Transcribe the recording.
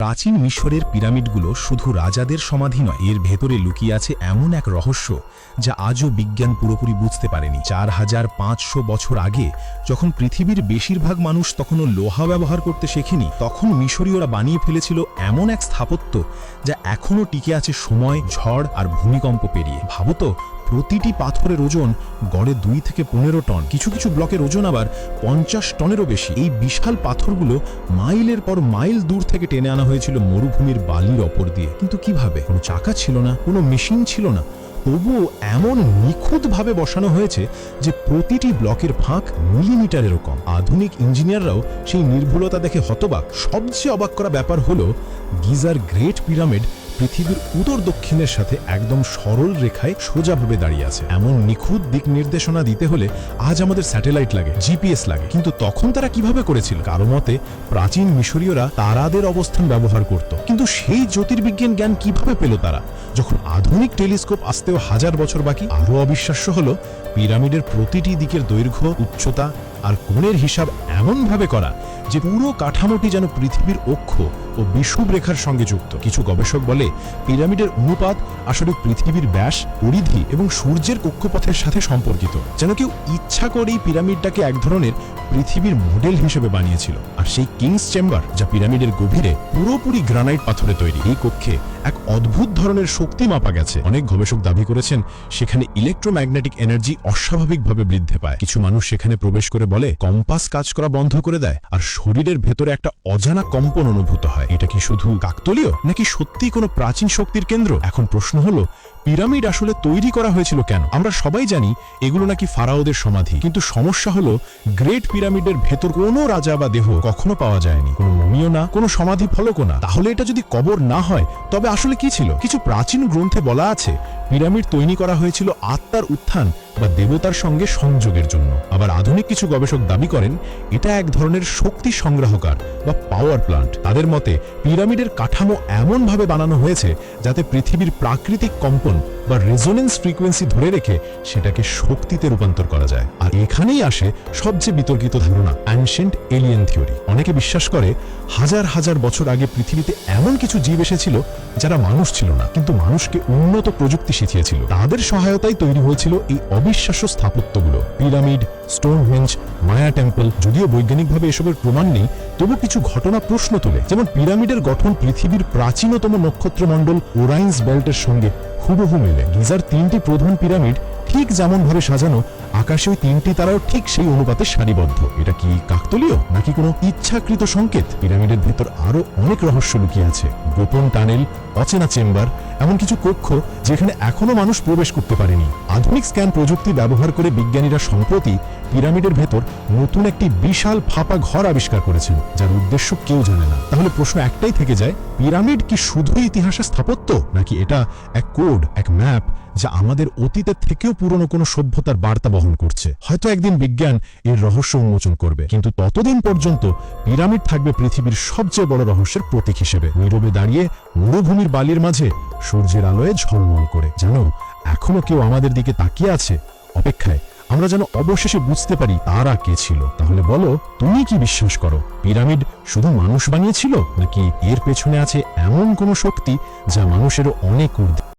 প্রাচীন মিশরের পিরামিডগুলো শুধু রাজাদের সমাধি নয়, এর ভেতরে লুকিয়ে আছে এমন এক রহস্য যা আজও বিজ্ঞান পুরোপুরি বুঝতে পারেনি। চার হাজার পাঁচশো বছর আগে যখন পৃথিবীর বেশিরভাগ মানুষ তখনও লোহা ব্যবহার করতে শেখেনি, তখন মিশরীয়রা বানিয়ে ফেলেছিল এমন এক স্থাপত্য যা এখনও টিকে আছে সময়, ঝড় আর ভূমিকম্প পেরিয়ে। ভাবতো প্রতিটি পাথরের ওজন গড়ে দুই থেকে পনেরো টন। কিছু কিছু ব্লকের ওজন আবার পঞ্চাশ টনেরও বেশি। এই বিশাল পাথরগুলো মাইলের পর মাইল দূর থেকে টেনে আনা হয়েছিল মরুভূমির বালির অপর দিয়ে। কিন্তু কীভাবে? কোনো চাকা ছিল না, কোনো মেশিন ছিল না। তবুও এমন নিখুঁতভাবে বসানো হয়েছে যে প্রতিটি ব্লকের ফাঁক মিলিমিটারেরও কম। আধুনিক ইঞ্জিনিয়াররাও সেই নির্ভুলতা দেখে হতবাক। সবচেয়ে অবাক করা ব্যাপার হলো গিজার গ্রেট পিরামিড পৃথিবীর উত্তর দক্ষিণের সাথে একদম সরল রেখায় সোজাভাবে দাঁড়িয়ে আছে। এমন নিখুঁত দিক নির্দেশনা দিতে হলে আজ আমাদের স্যাটেলাইট লাগে, জিপিএস লাগে। কিন্তু তখন তারা কীভাবে করেছিল? কারও মতে, প্রাচীন মিশরীয়রা তারাদের অবস্থান ব্যবহার করত। কিন্তু সেই জ্যোতির্বিজ্ঞান জ্ঞান কীভাবে পেল তারা? যখন আধুনিক টেলিস্কোপ আসতেও হাজার বছর বাকি, আরও অবিশ্বাস্য হলো, পিরামিডের প্রতিটি দিকের দৈর্ঘ্য, উচ্চতা আর কোণের হিসাব এমনভাবে করা যে পুরো কাঠামোটি যেন পৃথিবীর অক্ষ ও বিষুব রেখার সঙ্গে যুক্ত। কিছু গবেষক বলে, পিরামিডের অনুপাত আসলে পৃথিবীর ব্যাস, পরিধি এবং সূর্যের কক্ষপথের সাথে সম্পর্কিত। যেন কেউ ইচ্ছা করেই পিরামিডটাকে এক ধরনের পৃথিবীর মডেল হিসেবে বানিয়েছিল। আর সেই কিংস চেম্বার, যা পিরামিডের গভীরে পুরোপুরি গ্রানাইট পাথরে তৈরি, এই কক্ষে এক অদ্ভুত ধরনের শক্তি মাপা গেছে। অনেক গবেষক দাবি করেছেন, সেখানে ইলেকট্রোম্যাগনেটিক এনার্জি অস্বাভাবিকভাবে বৃদ্ধি পায়। কিছু মানুষ সেখানে প্রবেশ করে বলে, কম্পাস কাজ করা বন্ধ করে দেয়। আর শরীরের ভেতরে একটা অজানা কম্পন অনুভূত হয়। এটা কি শুধু কাকতলীয়, নাকি সত্যি কোনো প্রাচীন শক্তির কেন্দ্র? এখন প্রশ্ন হলো পিরামিড আসলে তৈরি করা হয়েছিল কেন? আমরা সবাই জানি এগুলো নাকি ফারাওদের সমাধি। কিন্তু সমস্যা হলো, গ্রেট পিরামিডের ভেতর কোনো রাজা বা দেহ কখনো পাওয়া যায়নি। কোনো মমিও না, কোনো সমাধি ফলকও না। তাহলে এটা যদি কবর না হয়, তবে আসলে কি ছিল? কিছু প্রাচীন গ্রন্থে বলা আছে, পিরামিড তৈরি করা হয়েছিল আত্মার উত্থান বা দেবতার সঙ্গে সংযোগের জন্য। আবার আধুনিক কিছু গবেষক দাবি করেন, এটা এক ধরনের শক্তি সংগ্রাহকার বা পাওয়ার প্লান্ট তাদের মতে, পিরামিডের কাঠামো এমনভাবে বানানো হয়েছে যাতে পৃথিবীর প্রাকৃতিক কম্পন বা রেজোনেন্স ফ্রিকোয়েন্সি ধরে রেখে সেটাকে শক্তিতে রূপান্তর করা যায়। আর এখানেই আসে সবচেয়ে বিতর্কিত ধারণা অ্যানশেন্ট এলিয়েন থিওরি অনেকে বিশ্বাস করে হাজার হাজার বছর আগে পৃথিবীতে এমন কিছু জীব এসেছিল যারা মানুষ ছিল না, কিন্তু মানুষকে উন্নত প্রযুক্তি শিখিয়েছিল। তাদের সহায়তায় তৈরি হয়েছিল এই অবিশ্বাস্য স্থাপত্যগুলো। পিরামিড স্টোনহেঞ্জ মায়া টেম্পল যদিও বৈজ্ঞানিকভাবে এসবের প্রমাণ নেই, তবু কিছু ঘটনা প্রশ্ন তোলে। যেমন পিরামিডের গঠন পৃথিবীর প্রাচীনতম নক্ষত্রমণ্ডল ওরাইন্স বেল্টের সঙ্গে হুবহু মেলে। গিজার তিনটি প্রধান পিরামিড ঠিক যেমন ভাবে সাজানো, আকাশে ওই তিনটি তারাও ঠিক সেই অনুপাতে সারিবদ্ধ। এটা কি কাকতলীয় নাকি কোনো ইচ্ছাকৃত সংকেত? পিরামিডের ভেতর আরও অনেক রহস্য লুকিয়ে আছে। গোপন টানেল, অচেনা চেম্বার এমন কিছু কক্ষ যেখানে এখনও মানুষ প্রবেশ করতে পারেনি। আধুনিক স্ক্যান প্রযুক্তি ব্যবহার করে বিজ্ঞানীরা সম্প্রতি পিরামিডের ভেতর নতুন একটি বিশাল ফাঁপা ঘর আবিষ্কার করেছেন, যার উদ্দেশ্য কেউ জানে না। তাহলে প্রশ্ন একটাই থেকে যায়, পিরামিড কি শুধুই ইতিহাসের স্থাপত্য, নাকি এটা এক কোড, এক ম্যাপ, যা আমাদের অতীতের থেকেও পুরনো কোনো সভ্যতার বার্তা বহন করছে? হয়তো একদিন বিজ্ঞান এর রহস্য উন্মোচন করবে, কিন্তু ততদিন পর্যন্ত পিরামিড থাকবে পৃথিবীর সবচেয়ে বড় রহস্যের প্রতীক হিসেবে। নীরবে দাঁড়িয়ে মরুভূমির বালির মাঝে সূর্যের আলোয় ঝলমল করে। জানো, এখনও কেউ আমাদের দিকে তাকিয়ে আছে? অপেক্ষায়, আমরা যেন অবশেষে বুঝতে পারি তারা কে ছিল। তাহলে বলো, তুমি কি বিশ্বাস করো? পিরামিড শুধু মানুষ বানিয়েছিল? নাকি এর পেছনে আছে এমন কোনো শক্তি যা মানুষেরও অনেক ঊর্ধ্বে?